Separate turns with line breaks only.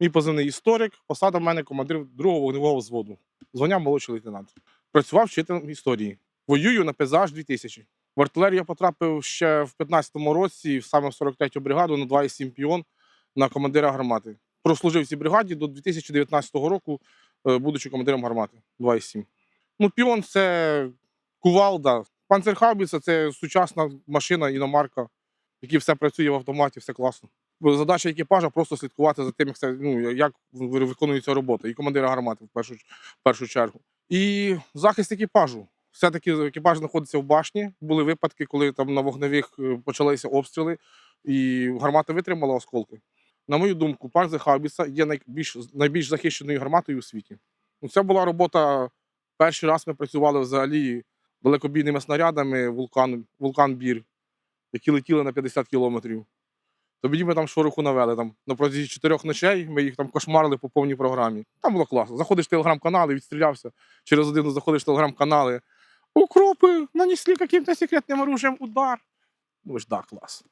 Мій позивний історик, посада в мене командир другого вогневого взводу. Звання молодший лейтенант. Працював вчителем історії. Воюю на ПЗАЖ 2000. В артилерію я потрапив ще в 15-му році, саме в 43-ю бригаду на 2,7 піон на командира гармати. Прослужив цій бригаді до 2019 року, е, будучи командиром гармати 2,7. Ну, піон це кувалда. Панцерхаубіца це сучасна машина, іномарка, якій все працює в автоматі, все класно. Задача екіпажа просто слідкувати за тим, як, це, ну, як виконується робота, і командира гармати в першу, першу чергу. І захист екіпажу. Все-таки екіпаж знаходиться в башні. Були випадки, коли там на вогневих е, почалися обстріли, і гармата витримала осколки. На мою думку, Панзерхаубіца є найбільш, найбільш захищеною гарматою у світі. Ну, це була робота. Перший раз ми працювали взагалі далекобійними снарядами вулкан, вулкан Бір, які летіли на 50 кілометрів. Тоді ми там шороху навели. Там, на протязі чотирьох ночей ми їх там кошмарили по повній програмі. Там було класно. Заходиш в телеграм-канали, відстрілявся. Через годину заходиш в телеграм-канали. Укропи нанесли яким-то секретним оружием удар. Ну ж да, клас.